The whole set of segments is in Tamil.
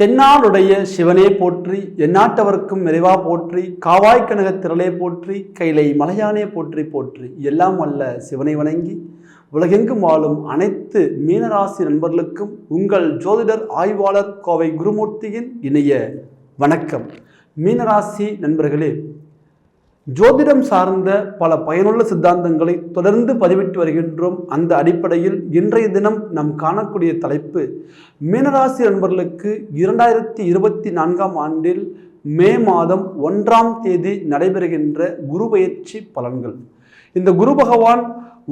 தென்னாளுடைய சிவனே போற்றி எந்நாட்டவர்க்கும் நிறைவா போற்றி காவாய் கனக திரளே போற்றி கைலை மலையானே போற்றி போற்றி எல்லாம் அல்ல சிவனை வணங்கி உலகெங்கும் வாழும் அனைத்து மீனராசி நண்பர்களுக்கும் உங்கள் ஜோதிடர் ஆய்வாளர் கோவை குருமூர்த்தியின் இணைய வணக்கம். மீனராசி நண்பர்களே ஜோதிடம் சார்ந்த பல பயனுள்ள சித்தாந்தங்களை தொடர்ந்து பதிவிட்டு வருகின்றோம். அந்த அடிப்படையில் இன்றைய தினம் நாம் காணக்கூடிய தலைப்பு மீனராசி நண்பர்களுக்கு இரண்டாயிரத்தி இருபத்தி நான்காம் ஆண்டில் மே மாதம் ஒன்றாம் தேதி நடைபெறுகின்ற குரு பயிற்சி பலன்கள். இந்த குரு பகவான்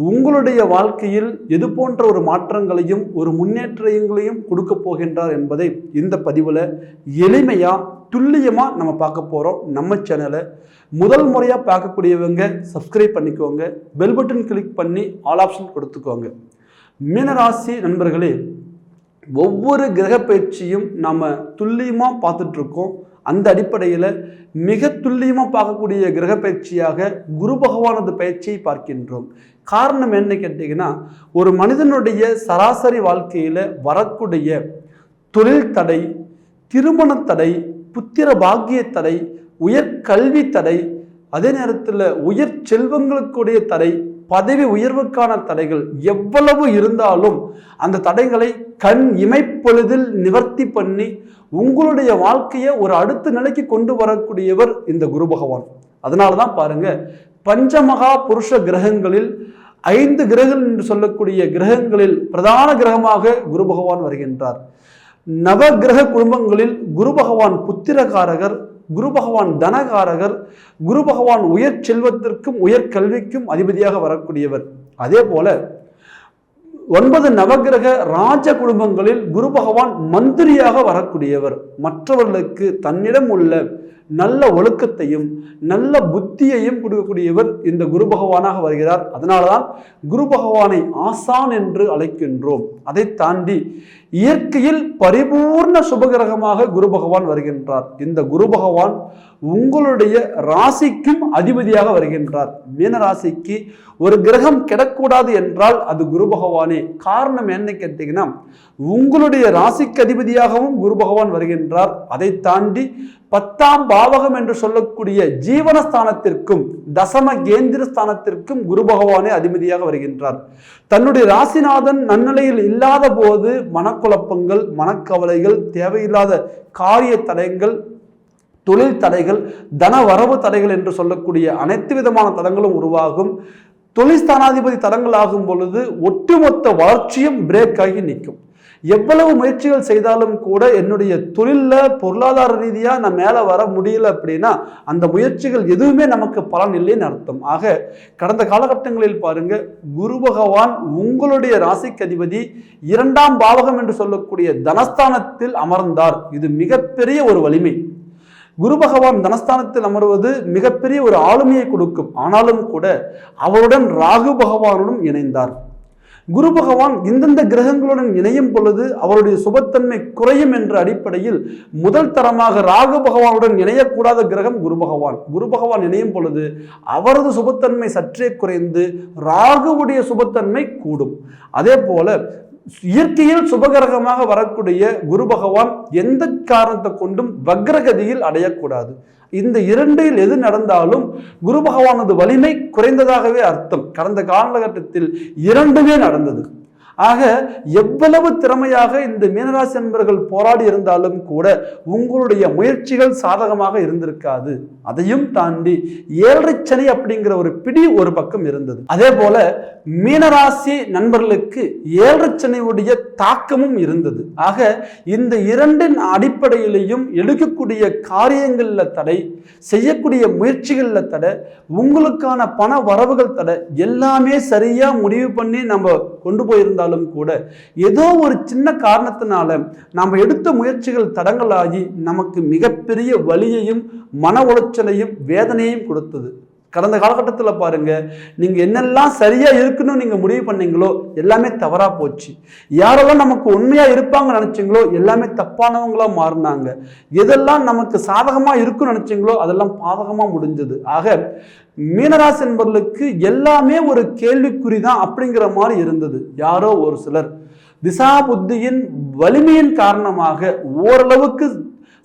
உங்களுடைய வாழ்க்கையில் எது போன்ற ஒரு மாற்றங்களையும் ஒரு முன்னேற்றங்களையும் கொடுக்க போகின்றார் என்பதை இந்த பதிவில் எளிமையாக துல்லியமாக நம்ம பார்க்க போகிறோம் நம்ம சேனலை முதல் முறையாக பார்க்கக்கூடியவங்க சப்ஸ்கிரைப் பண்ணிக்கோங்க. பெல் பட்டன் கிளிக் பண்ணி ஆல் ஆப்ஷன் கொடுத்துக்கோங்க. மீனராசி நண்பர்களே ஒவ்வொரு கிரக பயிற்சியும் நம்ம துல்லியமாக பார்த்துட்ருக்கோம். அந்த அடிப்படையில் மிக துல்லியமாக பார்க்கக்கூடிய கிரக பயிற்சியாக குரு பகவானது பயிற்சியை பார்க்கின்றோம். காரணம் என்ன கேட்டிங்கன்னா ஒரு மனிதனுடைய சராசரி வாழ்க்கையில் வரக்கூடிய தொழில் தடை திருமண தடை புத்திர பாக்கிய தடை உயர் கல்வி தடை அதே நேரத்தில் உயர் செல்வங்களுக்குடைய தடை பதவி உயர்வுக்கான தடைகள் எவ்வளவு இருந்தாலும் அந்த தடைகளை கண் இமைப்பொழுதில் நிவர்த்தி பண்ணி உங்களுடைய வாழ்க்கையை ஒரு அடுத்த நிலைக்கு கொண்டு வரக்கூடியவர் இந்த குரு பகவான். அதனால தான் பாருங்க பஞ்சமகா புருஷ கிரகங்களில் ஐந்து கிரகங்கள் என்று சொல்லக்கூடிய கிரகங்களில் பிரதான கிரகமாக குரு பகவான் வருகின்றார். நவகிரக குடும்பங்களில் குரு பகவான் புத்திரகாரகர் குரு பகவான் தனகாரகர் குரு பகவான் உயர் செல்வத்திற்கும் உயர் கல்விக்கும் அதிபதியாக வரக்கூடியவர். அதே போல ஒன்பது நவகிரக ராஜ குடும்பங்களில் குரு பகவான் மந்திரியாக வரக்கூடியவர். மற்றவர்களுக்கு தன்னிடம் உள்ள நல்ல ஒழுக்கத்தையும் நல்ல புத்தியையும் கொடுக்கக்கூடியவர் இந்த குரு பகவானாக வருகிறார். அதனால தான் குரு பகவானை ஆசான் என்று அழைக்கின்றோம். அதை தாண்டி இயற்கையில் பரிபூர்ண சுபகிரகமாக குரு பகவான் வருகின்றார். இந்த குரு பகவான் உங்களுடைய ராசிக்கும் அதிபதியாக வருகின்றார். மீன ராசிக்கு ஒரு கிரகம் கிடக்கூடாது என்றால் அது குரு பகவானே. காரணம் என்ன கேட்டீங்கன்னா உங்களுடைய ராசிக்கு அதிபதியாகவும் குரு பகவான் வருகின்றார். அதை தாண்டி பத்தாம் பாவகம் என்று சொல்லக்கூடிய ஜீவனஸ்தானத்திற்கும் தசம கேந்திர ஸ்தானத்திற்கும் குரு பகவானே அதிபதியாக வருகின்றார். தன்னுடைய ராசிநாதன் நன்னிலையில் இல்லாத போது மனக்குழப்பங்கள் மனக்கவலைகள் தேவையில்லாத காரிய தடயங்கள் தொழில் தடைகள் தன வரவு தடைகள் என்று சொல்லக்கூடிய அனைத்து விதமான தடங்களும் உருவாகும். தொழில் ஸ்தானாதிபதி ஆகும் பொழுது ஒட்டுமொத்த வளர்ச்சியும் பிரேக் ஆகி நிற்கும். எவ்வளவு முயற்சிகள் செய்தாலும் கூட என்னுடைய தொழிலில் பொருளாதார ரீதியாக நான் மேலே வர முடியல அப்படின்னா அந்த முயற்சிகள் எதுவுமே நமக்கு பலன் இல்லைன்னு அர்த்தம். ஆக கடந்த காலகட்டங்களில் பாருங்க குரு பகவான் உங்களுடைய ராசிக்கு அதிபதி இரண்டாம் பாவகம் என்று சொல்லக்கூடிய தனஸ்தானத்தில் அமர்ந்தார். இது மிகப்பெரிய ஒரு வலிமை. குரு பகவான் தனஸ்தானத்தில் அமர்வது மிகப்பெரிய ஒரு ஆளுமையை கொடுக்கும். ஆனாலும் கூட அவருடன் ராகு பகவானுடன் இணைந்தார். குரு பகவான் இந்தந்த கிரகங்களுடன் இணையும் பொழுது அவருடைய சுபத்தன்மை குறையும் என்ற அடிப்படையில் முதல் தரமாக ராகு பகவானுடன் இணையக்கூடாத கிரகம் குரு பகவான். குரு பகவான் இணையும் பொழுது அவரது சுபத்தன்மை சற்றே குறைந்து ராகுவுடைய சுபத்தன்மை கூடும். அதே போல இயற்கையில் சுபகிரகமாக வரக்கூடிய குரு பகவான் எந்த காரணத்தை கொண்டும் வக்ரகதியில் அடையக்கூடாது. இந்த இரண்டில் எது நடந்தாலும் குரு பகவானது வலிமை குறைந்ததாகவே அர்த்தம். கடந்த காலகட்டத்தில் இரண்டுமே நடந்தது. ஆக எவ்வளவு திறமையாக இந்த மீனராசி நண்பர்கள் போராடி இருந்தாலும் கூட உங்களுடைய முயற்சிகள் சாதகமாக இருந்திருக்காது. அதையும் தாண்டி ஏழரை அப்படிங்கிற ஒரு பிடி ஒரு பக்கம் இருந்தது. அதே போல மீனராசி நண்பர்களுக்கு ஏழரைச்சனையுடைய தாக்கமும் இருந்தது. ஆக இந்த இரண்டின் அடிப்படையிலையும் எடுக்கக்கூடிய காரியங்களில் தடை செய்யக்கூடிய முயற்சிகளில் தடை உங்களுக்கான பண வரவுகள் தடை எல்லாமே சரியா முடிவு பண்ணி நம்ம கொண்டு போயிருந்தாலும் கூட ஏதோ ஒரு சின்ன காரணத்தினால நாம் எடுத்த முயற்சிகள் தடங்களாகி நமக்கு மிகப்பெரிய வலியையும் மன உளைச்சலையும் வேதனையும் கொடுத்தது. கடந்த காலகட்டத்தில் பாருங்க நீங்கள் என்னெல்லாம் சரியாக இருக்கணும்னு நீங்கள் முடிவு பண்ணீங்களோ எல்லாமே தவறாக போச்சு. யாரெல்லாம் நமக்கு உண்மையாக இருப்பாங்க நினச்சிங்களோ எல்லாமே தப்பானவங்களாக மாறினாங்க. எதெல்லாம் நமக்கு சாதகமாக இருக்குன்னு நினச்சிங்களோ அதெல்லாம் பாதகமாக முடிஞ்சது. ஆக மீனராசி என்பவர்களுக்கு எல்லாமே ஒரு கேள்விக்குறி தான் அப்படிங்கிற மாதிரி இருந்தது. யாரோ ஒரு சிலர். திசா புத்தியின் வலிமையின் காரணமாக ஓரளவுக்கு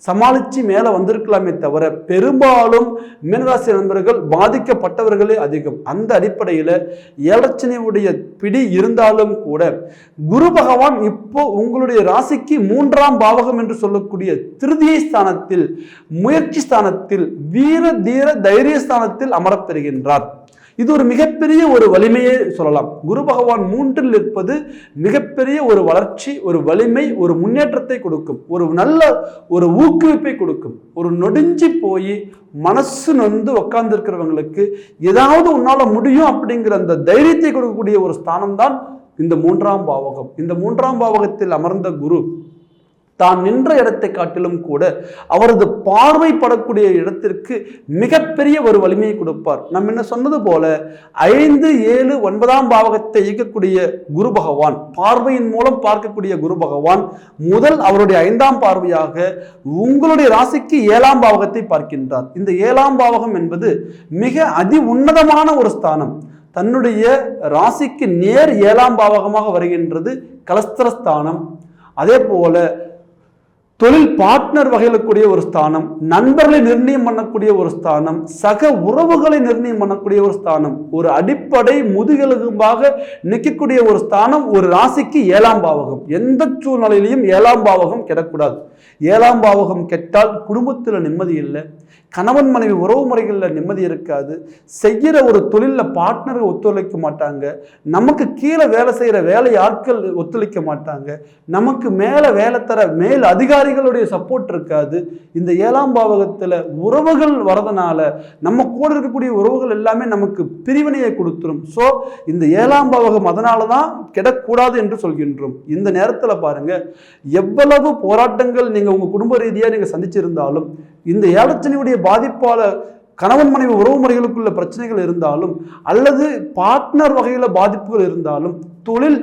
சமாளித்து மேலே வந்திருக்கலாமே தவிர பெரும்பாலும் மீனராசி நண்பர்கள் பாதிக்கப்பட்டவர்களே அதிகம். அந்த அடிப்படையில் ஏலச்சனையுடைய பிடி இருந்தாலும் கூட குரு பகவான் இப்போ உங்களுடைய ராசிக்கு மூன்றாம் பாவகம் என்று சொல்லக்கூடிய திருதியை ஸ்தானத்தில் முயற்சி ஸ்தானத்தில் வீர தீர தைரிய ஸ்தானத்தில் அமரப்பெறுகின்றார் இது ஒரு மிகப்பெரிய ஒரு வலிமையே சொல்லலாம். குரு பகவான் மூன்றில் இருப்பது மிகப்பெரிய ஒரு வளர்ச்சி ஒரு வலிமை ஒரு முன்னேற்றத்தை கொடுக்கும். ஒரு நல்ல ஒரு ஊக்குவிப்பை கொடுக்கும். ஒரு நொடிஞ்சு போய் மனசு நொந்து உட்கார்ந்துருக்கிறவங்களுக்கு ஏதாவது உன்னால் முடியும் அப்படிங்கிற அந்த தைரியத்தை கொடுக்கக்கூடிய ஒரு ஸ்தானம் தான் இந்த மூன்றாம் பாவகம். இந்த மூன்றாம் பாவகத்தில் அமர்ந்த குரு. தான் நின்ற இடத்தை காட்டிலும் கூட அவரது பார்வைப்படக்கூடிய இடத்திற்கு மிகப்பெரிய ஒரு வலிமையை கொடுப்பார். நம்ம என்ன சொன்னது போல ஐந்து ஏழு ஒன்பதாம் பாவகத்தை இயக்கக்கூடிய குரு பகவான் பார்வையின் மூலம் பார்க்கக்கூடிய குரு பகவான் முதல் அவருடைய ஐந்தாம் பார்வையாக உங்களுடைய ராசிக்கு ஏழாம் பாவகத்தை பார்க்கின்றார். இந்த ஏழாம் பாவகம் என்பது மிக அதி உன்னதமான ஒரு ஸ்தானம். தன்னுடைய ராசிக்கு நேர் ஏழாம் பாவகமாக வருகின்றது கலஸ்திரஸ்தானம் அதே போல தொழில் பார்ட்னர் வகையிலக்கூடிய ஒரு ஸ்தானம் நண்பர்களை நிர்ணயம் பண்ணக்கூடிய ஒரு ஸ்தானம் சக உறவுகளை நிர்ணயம் பண்ணக்கூடிய ஒரு ஸ்தானம் ஒரு அடிப்படை முதுகெலும்பாக நிற்கக்கூடிய ஒரு ஸ்தானம் ஒரு ராசிக்கு ஏழாம் பாவகம். எந்த சூழ்நிலையிலையும் ஏழாம் பாவகம் கெடக்கூடாது. ஏழாம் பாவகம் கெட்டால் குடும்பத்தில் நிம்மதி இல்லை கணவன் மனைவி உறவு முறைகளில் நிம்மதி இருக்காது செய்கிற ஒரு தொழிலில் பார்ட்னர்கள் ஒத்துழைக்க மாட்டாங்க நமக்கு கீழே வேலை செய்கிற வேலை ஆட்கள் ஒத்துழைக்க மாட்டாங்க நமக்கு மேலே வேலை தர மேல் அதிகாரி அதிகாரிகளுடைய சப்போர்ட் இருக்காது. இந்த ஏழாம் பாவகத்தில் உறவுகள் வரதுனால நம்ம கூட இருக்கக்கூடிய உறவுகள் எல்லாமே நமக்கு பிரிவினையை கொடுத்துரும். ஸோ இந்த ஏழாம் பாவகம் அதனால தான் கிடக்கூடாது என்று சொல்கின்றோம். இந்த நேரத்தில் பாருங்க எவ்வளவு போராட்டங்கள் நீங்கள் உங்கள் குடும்ப ரீதியாக நீங்கள் சந்திச்சிருந்தாலும் இந்த ஏலச்சனையுடைய பாதிப்பால கணவன் மனைவி உறவு முறைகளுக்குள்ள பிரச்சனைகள் இருந்தாலும் அல்லது பார்ட்னர் வகையில் பாதிப்புகள் இருந்தாலும் தொழில்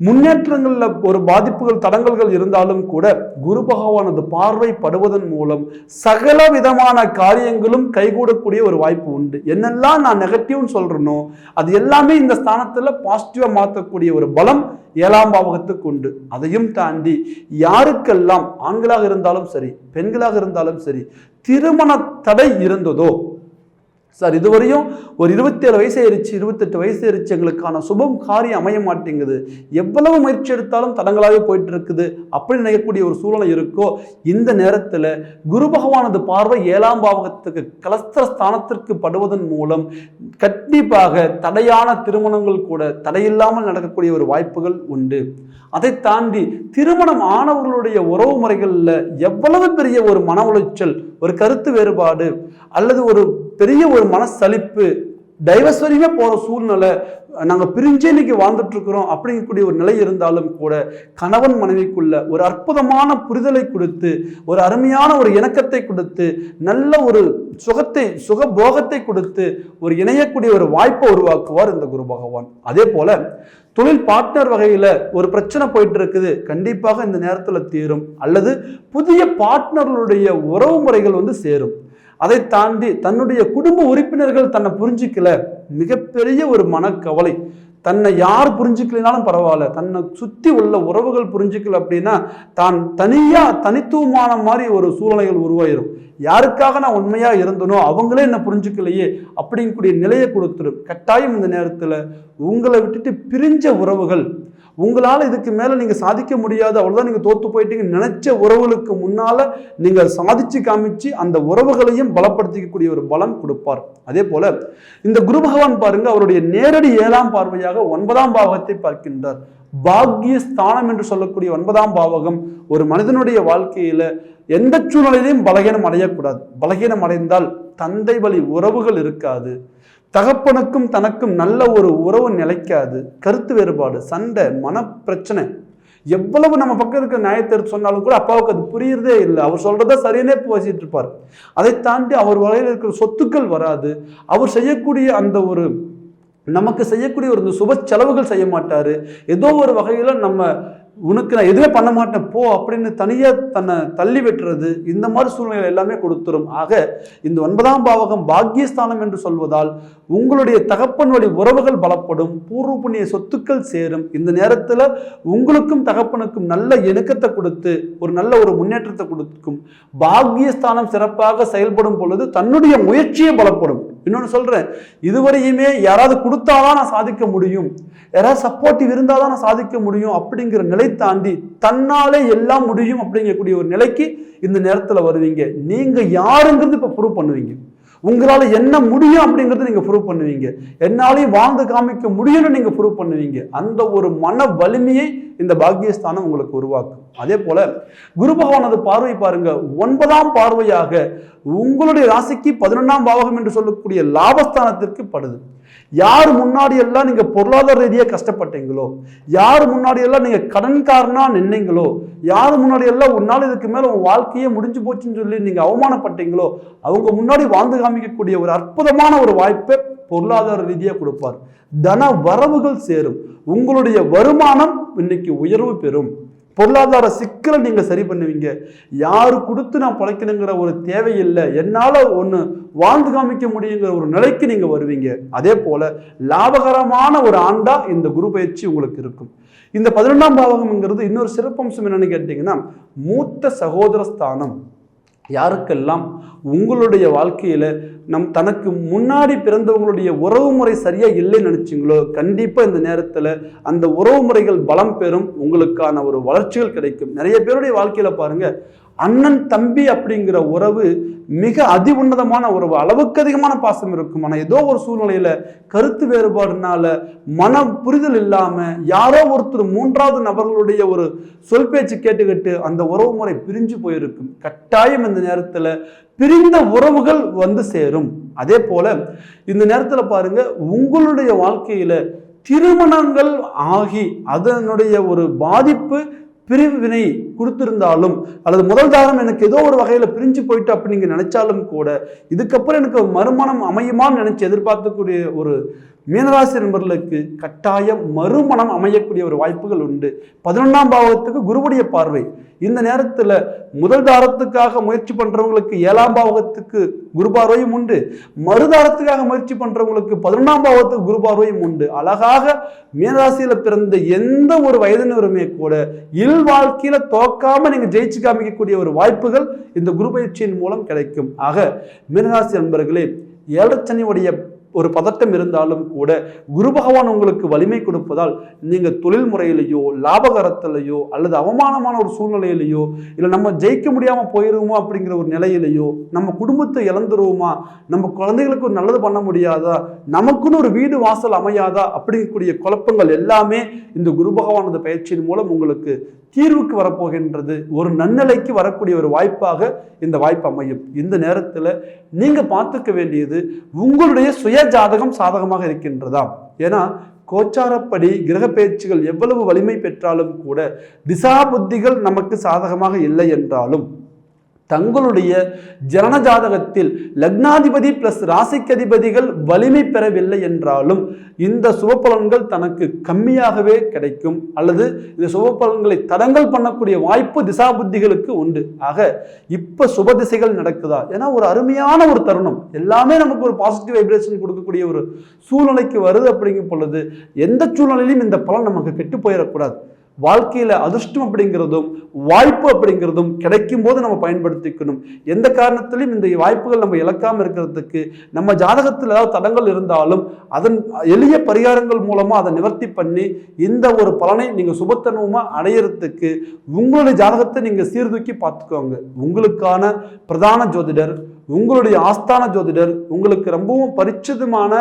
முன்னேற்றங்களில் ஒரு பாதிப்புகள் தடங்கல்கள் இருந்தாலும் கூட குரு பகவானது பார்வைப்படுவதன் மூலம் சகல விதமான காரியங்களும் கைகூடக்கூடிய ஒரு வாய்ப்பு உண்டு. என்னெல்லாம் நான் நெகட்டிவ்னு சொல்கிறேனோ அது எல்லாமே இந்த ஸ்தானத்தில் பாசிட்டிவாக மாற்றக்கூடிய ஒரு பலம் ஏழாம் பாவகத்துக்கு உண்டு. அதையும் தாண்டி யாருக்கெல்லாம் ஆண்களாக இருந்தாலும் சரி பெண்களாக இருந்தாலும் சரி திருமண தடை இருந்ததோ சார் இதுவரையும் ஒரு இருபத்தேழு வயசு ஆயிடுச்சு இருபத்தெட்டு வயசு ஆயிடுச்சு எங்களுக்கான சுபம் காரியம் அமைய மாட்டேங்குது. எவ்வளவு முயற்சி எடுத்தாலும் தடங்களாகவே போயிட்டு இருக்குது அப்படின்னு நினைக்கக்கூடிய ஒரு சூழ்நிலை இருக்கோ இந்த நேரத்தில் குரு பகவானது பார்வை ஏழாம் பாவகத்துக்கு கலஸ்திர ஸ்தானத்திற்கு படுவதன் மூலம் கண்டிப்பாக தடையான திருமணங்கள் கூட தடையில்லாமல் நடக்கக்கூடிய ஒரு வாய்ப்புகள் உண்டு. அதை தாண்டி திருமணம் ஆனவர்களுடைய உறவு முறைகளில் எவ்வளவு பெரிய ஒரு மன உளைச்சல் ஒரு கருத்து வேறுபாடு அல்லது ஒரு பெரிய ஒரு மனசலிப்பு டைவர்ஸ் வரையுமே போகிற சூழ்நிலை நாங்கள் பிரிஞ்சே இன்னைக்கு வாழ்ந்துட்டுருக்குறோம் அப்படிங்கக்கூடிய ஒரு நிலை இருந்தாலும் கூட கணவன் மனைவிக்குள்ள ஒரு அற்புதமான புரிதலை கொடுத்து ஒரு அருமையான ஒரு இணக்கத்தை கொடுத்து நல்ல ஒரு சுகத்தை சுக போகத்தை கொடுத்து ஒரு இணையக்கூடிய ஒரு வாய்ப்பை உருவாக்குவார் இந்த குரு பகவான். அதே போல் தொழில் பார்ட்னர் வகையில் ஒரு பிரச்சனை போயிட்டு இருக்குது கண்டிப்பாக இந்த நேரத்தில் தீரும். அல்லது புதிய பார்ட்னர்களுடைய உறவு முறைகள் வந்து சேரும். அதை தாண்டி தன்னுடைய குடும்ப உறுப்பினர்கள் தன்னை புரிஞ்சிக்கல. மிகப்பெரிய ஒரு மனக்கவலை. தன்னை யார் புரிஞ்சுக்கலினாலும் பரவாயில்ல. தன்னை சுற்றி உள்ள உறவுகள் புரிஞ்சுக்கல அப்படின்னா தான் தனியாக தனித்துவமான மாதிரி ஒரு சூழ்நிலைகள் உருவாயிரும். யாருக்காக நான் உண்மையாக இருந்தனோ அவங்களே என்னை புரிஞ்சுக்கலையே அப்படிங்கக்கூடிய நிலையை கொடுத்துரும். கட்டாயம் இந்த நேரத்தில் உங்களை விட்டுட்டு பிரிஞ்ச உறவுகள் உங்களால் இதுக்கு மேலே நீங்கள் சாதிக்க முடியாது அவ்வளோதான் நீங்கள் தோற்று போயிட்டீங்க நினைச்ச உறவுகளுக்கு முன்னால் நீங்கள் சாதிச்சு காமிச்சு அந்த உறவுகளையும் பலப்படுத்திக்கக்கூடிய ஒரு பலம் கொடுப்பார். அதே போல இந்த குரு பகவான் பாருங்க அவருடைய நேரடி ஏழாம் பார்வையாக ஒன்பதாம் பாவகத்தை பார்க்கின்றார். பாக்கிய ஸ்தானம் என்று சொல்லக்கூடிய ஒன்பதாம் பாவகம் ஒரு மனிதனுடைய வாழ்க்கையில எந்த சூழ்நிலையிலையும் பலகீனம் அடையக்கூடாது. பலகீனம் அடைந்தால் தந்தை வழி உறவுகள் இருக்காது. தகப்பனுக்கும் தனக்கும் நல்ல ஒரு உறவு நிலைக்காது. கருத்து வேறுபாடு சண்டை மனப்பிரச்சனை. எவ்வளவு நம்ம பக்கம் இருக்க நியாயத்தை எடுத்து சொன்னாலும் கூட அப்பாவுக்கு அது புரியுறதே இல்லை. அவர் சொல்றத சரியானே பேசிட்டு இருப்பார். அதை தாண்டி அவர் வகையில் இருக்கிற சொத்துக்கள் வராது. அவர் செய்யக்கூடிய அந்த ஒரு நமக்கு செய்யக்கூடிய ஒரு சுப செலவுகள் செய்ய மாட்டார். ஏதோ ஒரு வகையில் நம்ம உனக்கு நான் எதுவுமே பண்ண மாட்டேன் போ அப்படின்னு தனியாக தன்னை தள்ளி வெட்டுறது இந்த மாதிரி சூழ்நிலை எல்லாமே கொடுத்துரும். ஆக இந்த ஒன்பதாம் பாவகம் பாக்கியஸ்தானம் என்று சொல்வதால் உங்களுடைய தகப்பனுடைய உறவுகள் பலப்படும் பூர்வ புண்ணிய சொத்துக்கள் சேரும். இந்த நேரத்தில் உங்களுக்கும் தகப்பனுக்கும் நல்ல இணக்கத்தை கொடுத்து ஒரு நல்ல ஒரு முன்னேற்றத்தை கொடுக்கும். பாக்கியஸ்தானம் சிறப்பாக செயல்படும் பொழுது தன்னுடைய முயற்சியே பலப்படும். இன்னொன்று சொல்கிறேன் இதுவரையுமே யாராவது கொடுத்தாதான் நான் சாதிக்க முடியும். யாராவது சப்போர்ட்டிவ் இருந்தால் தான் நான் சாதிக்க முடியும் அப்படிங்கிற நிலை தாண்டி தன்னாலே எல்லாம் முடியும் அப்படிங்கக்கூடிய ஒரு நிலைக்கு இந்த நேரத்தில் வருவீங்க. நீங்கள் யாருங்கிறது இப்போ ப்ரூவ் பண்ணுவீங்க. உங்களால் என்ன முடியும் அப்படிங்கிறத நீங்கள் ப்ரூவ் பண்ணுவீங்க. என்னாலையும் வாழ்ந்து காமிக்க முடியும்னு நீங்கள் ப்ரூவ் பண்ணுவீங்க. அந்த ஒரு மன வலிமையை இந்த பாக்கியஸ்தானம் உங்களுக்கு உருவாக்கும். அதே போல குரு பகவானது பார்வை பாருங்க ஒன்பதாம் பார்வையாக உங்களுடைய ராசிக்கு பதினொன்றாம் பாவகம் என்று சொல்லக்கூடிய லாபஸ்தானத்திற்கு படுது. யார் முன்னாடி எல்லாம் நீங்கள் பொருளாதார ரீதியாக கஷ்டப்பட்டீங்களோ யார் முன்னாடி எல்லாம் நீங்கள் கடன்காரனாக நின்னீங்களோ யார் முன்னாடி எல்லாம் ஒரு நாள் இதுக்கு மேலே உங்கள் வாழ்க்கையே முடிஞ்சு போச்சுன்னு சொல்லி நீங்கள் அவமானப்பட்டீங்களோ அவங்க முன்னாடி வாழ்ந்து காமிக்கக்கூடிய ஒரு அற்புதமான ஒரு வாய்ப்பை பொருளாதார ரீதியாக கொடுப்பார். தன வரவுகள் சேரும். உங்களுடைய வருமானம் இன்னைக்கு உயர்வு பெறும். பொருளாதார சிக்கலை நீங்கள் சரி பண்ணுவீங்க. யார் கொடுத்து நான் பிழைக்கணுங்கிற ஒரு தேவையில்லை. என்னால் ஒன்று வாழ்ந்து காமிக்க முடியுங்கிற ஒரு நிலைக்கு நீங்கள் வருவீங்க. அதே போல் லாபகரமான ஒரு ஆண்டாக இந்த குரு பயிற்சி உங்களுக்கு இருக்கும். இந்த பதினொன்றாம் பாவகம்ங்கிறது இன்னொரு சிறப்பம்சம் என்னென்னு கேட்டிங்கன்னா மூத்த சகோதர ஸ்தானம் யாருக்கெல்லாம் உங்களுடைய வாழ்க்கையில் நம் தனக்கு முன்னாடி பிறந்தவங்களுடைய உறவு முறை சரியாக இல்லைன்னு நினச்சிங்களோ கண்டிப்பாக இந்த நேரத்தில் அந்த உறவு முறைகள் பலம் பெறும். உங்களுக்கான ஒரு வளர்ச்சிகள் கிடைக்கும். நிறைய பேருடைய வாழ்க்கையில் பாருங்கள் அண்ணன் தம்பி அப்படிங்கிற உறவு மிக அதி உன்னதமான உறவு. அளவுக்கு அதிகமான பாசம் இருக்கும். ஆனால் ஏதோ ஒரு சூழ்நிலையில் கருத்து வேறுபாடுனால மன புரிதல் இல்லாமல் யாரோ ஒருத்தர் மூன்றாவது நபர்களுடைய ஒரு சொல் பேச்சு கேட்டுக்கிட்டு அந்த உறவு முறை பிரிஞ்சு போயிருக்கும். கட்டாயம் இந்த நேரத்தில் பிரிந்த உறவுகள் வந்து சேரும். அதே போல இந்த நேரத்தில் பாருங்க உங்களுடைய வாழ்க்கையில திருமணங்கள் ஆகி அதனுடைய ஒரு பாதிப்பு பிரிவினை கொடுத்திருந்தாலும் அல்லது முதல் தாரம் எனக்கு ஏதோ ஒரு வகையில் பிரிஞ்சு போயிட்டு அப்படி நீங்கள் நினைச்சாலும் கூட இதுக்கப்புறம் எனக்கு மறுமணம் அமையுமான்னு நினைச்சு எதிர்பார்க்கக்கூடிய ஒரு மீனராசி நண்பர்களுக்கு கட்டாயம் மறுமணம் அமையக்கூடிய ஒரு வாய்ப்புகள் உண்டு. பதினொன்றாம் பாவகத்துக்கு குருவுடைய பார்வை. இந்த நேரத்தில் முதல் தாரத்துக்காக முயற்சி பண்ணுறவங்களுக்கு ஏழாம் பாவகத்துக்கு குரு பார்வையும் உண்டு. மறுதாரத்துக்காக முயற்சி பண்ணுறவங்களுக்கு பதினொன்றாம் பாவத்துக்கு குரு பார்வையும் உண்டு. அழகாக மீனராசியில் பிறந்த எந்த ஒரு வயதினருமே கூட இல் வாழ்க்கையில் தோக்காம நீங்கள் ஜெயிச்சு காமிக்கக்கூடிய ஒரு வாய்ப்புகள் இந்த குரு பயிற்சியின் மூலம் கிடைக்கும். ஆக மீனராசி நண்பர்களே ஏழச்சனியுடைய ஒரு பதட்டம் இருந்தாலும் கூட குரு பகவான் உங்களுக்கு வலிமை கொடுப்பதால் நீங்கள் தொழில் முறையிலையோ லாபகரத்திலையோ அல்லது அவமானமான ஒரு சூழ்நிலையிலையோ இல்லை நம்ம ஜெயிக்க முடியாமல் போயிடுவோமா அப்படிங்கிற ஒரு நிலையிலையோ நம்ம குடும்பத்தை இழந்துருவோமா நம்ம குழந்தைகளுக்கு ஒரு நல்லது பண்ண முடியாதா நமக்குன்னு ஒரு வீடு வாசல் அமையாதா அப்படிங்கக்கூடிய குழப்பங்கள் எல்லாமே இந்த குரு பகவானது பயிற்சியின் மூலம் உங்களுக்கு தீர்வுக்கு வரப்போகின்றது. ஒரு நன்னலைக்கு வரக்கூடிய ஒரு வாய்ப்பாக இந்த வாய்ப்பு அமையும். இந்த நேரத்தில் நீங்கள் பார்த்துக்க வேண்டியது உங்களுடைய சுய ஜாதகம் சாதகமாக இருக்கின்றதா ஏன்னா கோச்சாரப்படி கிரக பேச்சுகள் எவ்வளவு வலிமை பெற்றாலும் கூட திசா புத்திகள் நமக்கு சாதகமாக இல்லை என்றாலும் தங்களுடைய ஜனஜாதகத்தில் லக்னாதிபதி பிளஸ் ராசிக்கதிபதிகள் வலிமை பெறவில்லை என்றாலும் இந்த சுபபலன்கள் தனக்கு கம்மியாகவே கிடைக்கும். அல்லது இந்த சுபபலன்களை தடங்கள் பண்ணக்கூடிய வாய்ப்பு திசா புத்திகளுக்கு உண்டு. ஆக இப்போ சுப திசைகள் நடக்குதா? ஏன்னா ஒரு அருமையான ஒரு தருணம். எல்லாமே நமக்கு ஒரு பாசிட்டிவ் வைப்ரேஷன் கொடுக்கக்கூடிய ஒரு சூழ்நிலைக்கு வருது அப்படிங்கும் பொழுது எந்த சூழ்நிலையிலும் இந்த பலன் நமக்கு கெட்டு போயிடக்கூடாது. வாழ்க்கையில் அதிர்ஷ்டம் அப்படிங்கிறதும் வாய்ப்பு அப்படிங்கிறதும் கிடைக்கும் போது நம்ம பயன்படுத்திக்கணும். எந்த காரணத்திலையும் இந்த வாய்ப்புகள் நம்ம இழக்காமல் இருக்கிறதுக்கு நம்ம ஜாதகத்தில் ஏதாவது தடங்கள் இருந்தாலும் அதன் எளிய பரிகாரங்கள் மூலமாக அதை நிவர்த்தி பண்ணி இந்த ஒரு பலனை நீங்கள் சுபத்தனமாக அடையிறதுக்கு உங்களுடைய ஜாதகத்தை நீங்கள் சீர்தூக்கி பார்த்துக்கோங்க. உங்களுக்கான பிரதான ஜோதிடர் உங்களுடைய ஆஸ்தான ஜோதிடர் உங்களுக்கு ரொம்பவும் பரிச்சிதமான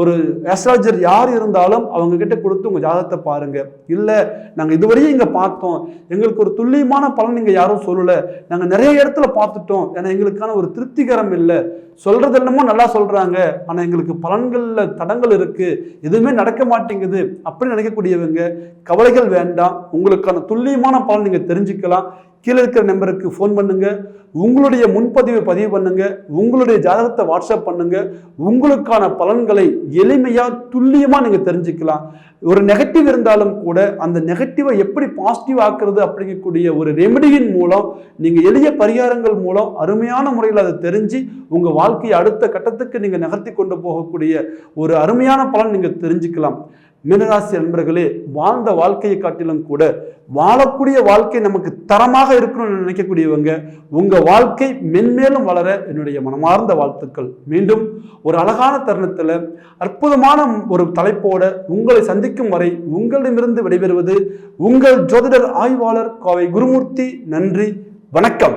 ஒரு அஸ்ட்ராலஜர் யார் இருந்தாலும் அவங்க கிட்ட கொடுத்து உங்கள் ஜாதகத்தை பாருங்க. இல்லை நாங்கள் இதுவரையும் இங்கே பார்த்தோம். எங்களுக்கு ஒரு துல்லியமான பலன் நீங்கள் யாரும் சொல்லலை. நாங்கள் நிறைய இடத்துல பார்த்துட்டோம். ஏன்னா எங்களுக்கான ஒரு திருப்திகரம் இல்லை. சொல்றது என்னமோ நல்லா சொல்றாங்க. ஆனால் எங்களுக்கு பலன்களில் தடங்கள் இருக்கு. எதுவுமே நடக்க மாட்டேங்குது அப்படின்னு நினைக்கக்கூடியவங்க கவலைகள் வேண்டாம். உங்களுக்கான துல்லியமான பலன் நீங்கள் தெரிஞ்சுக்கலாம். கீழே இருக்கிற நம்பருக்கு ஃபோன் பண்ணுங்க. உங்களுடைய முன்பதிவை பதிவு பண்ணுங்க. உங்களுடைய ஜாதகத்தை வாட்ஸ்அப் பண்ணுங்க. உங்களுக்கான பலன்களை எளிமையா துல்லியமா நீங்க தெரிஞ்சுக்கலாம். ஒரு நெகட்டிவ் இருந்தாலும் கூட அந்த நெகட்டிவை எப்படி பாசிட்டிவ் ஆக்குறது அப்படிங்கக்கூடிய ஒரு ரெமெடியின் மூலம் நீங்க எளிய பரிகாரங்கள் மூலம் அருமையான முறையில் அதை தெரிஞ்சு உங்க வாழ்க்கையை அடுத்த கட்டத்துக்கு நீங்க நகர்த்தி கொண்டு போகக்கூடிய ஒரு அருமையான பலன் நீங்க தெரிஞ்சுக்கலாம். மீனராசி அன்பர்களே வாழ்ந்த வாழ்க்கையை காட்டிலும் கூட வாழக்கூடிய வாழ்க்கை நமக்கு தரமாக இருக்கணும்னு நினைக்கக்கூடியவங்க உங்கள் வாழ்க்கை மென்மேலும் வளர என்னுடைய மனமார்ந்த வாழ்த்துக்கள். மீண்டும் ஒரு அழகான தருணத்தில் அற்புதமான ஒரு தலைப்போட உங்களை சந்திக்கும் வரை உங்களிடமிருந்து விடைபெறுவது உங்கள் ஜோதிடர் ஆய்வாளர் கோவை குருமூர்த்தி. நன்றி வணக்கம்.